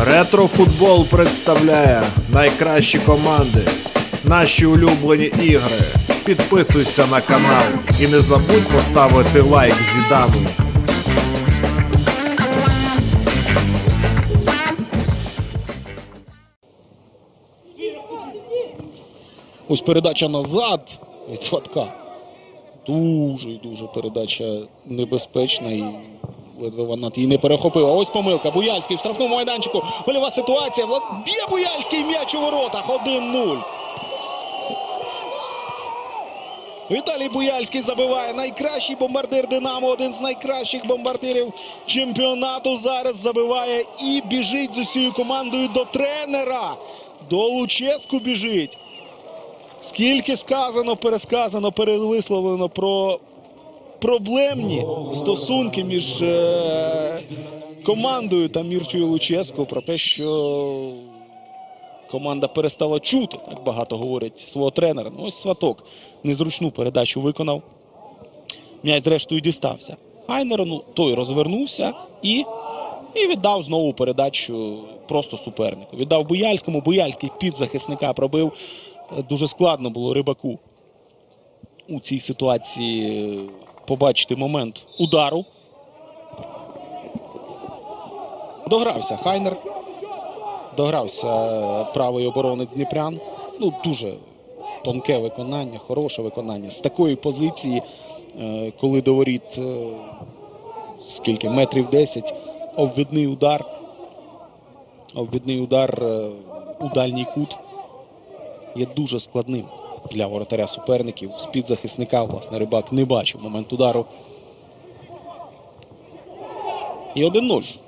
Ретрофутбол представляє найкращі команди, наші улюблені ігри. Підписуйся на канал і не забудь поставити лайк Зідану. Ось передача назад від Сватка. Дуже дуже передача небезпечна і ледве вона її не перехопила. Ось помилка. Буяльський в штрафному майданчику. Гольова ситуація. Влад... Б'є Буяльський м'яч у воротах. 1-0. Віталій Буяльський забиває найкращий бомбардир Динамо, один з найкращих бомбардирів чемпіонату. Зараз забиває і біжить з усією командою до тренера. До Луческу біжить. Скільки сказано, пересказано, перевисловлено про проблемні стосунки між е, командою та Мірчою Луческо, про те, що команда перестала чути, так багато говорять свого тренера. Ну, ось сваток незручну передачу виконав. М'яч, зрештою, дістався. Айнеру, ну, той розвернувся і, і віддав знову передачу просто супернику. Віддав Буяльському. Буяльський під захисника пробив. Е, Дуже складно було рибаку у цій ситуації е, побачити момент удару. Догрався Хайнер. Догрався е, правий оборонець Дніпрян. Ну, дуже тонке виконання, хороше виконання. З такої позиції, е, коли до воріт е, скільки метрів 10, обвідний удар. Обвідний удар у дальній кут є дуже складним для воротаря суперників. З-під захисника, власне, рибак не бачив момент удару. І 1-0.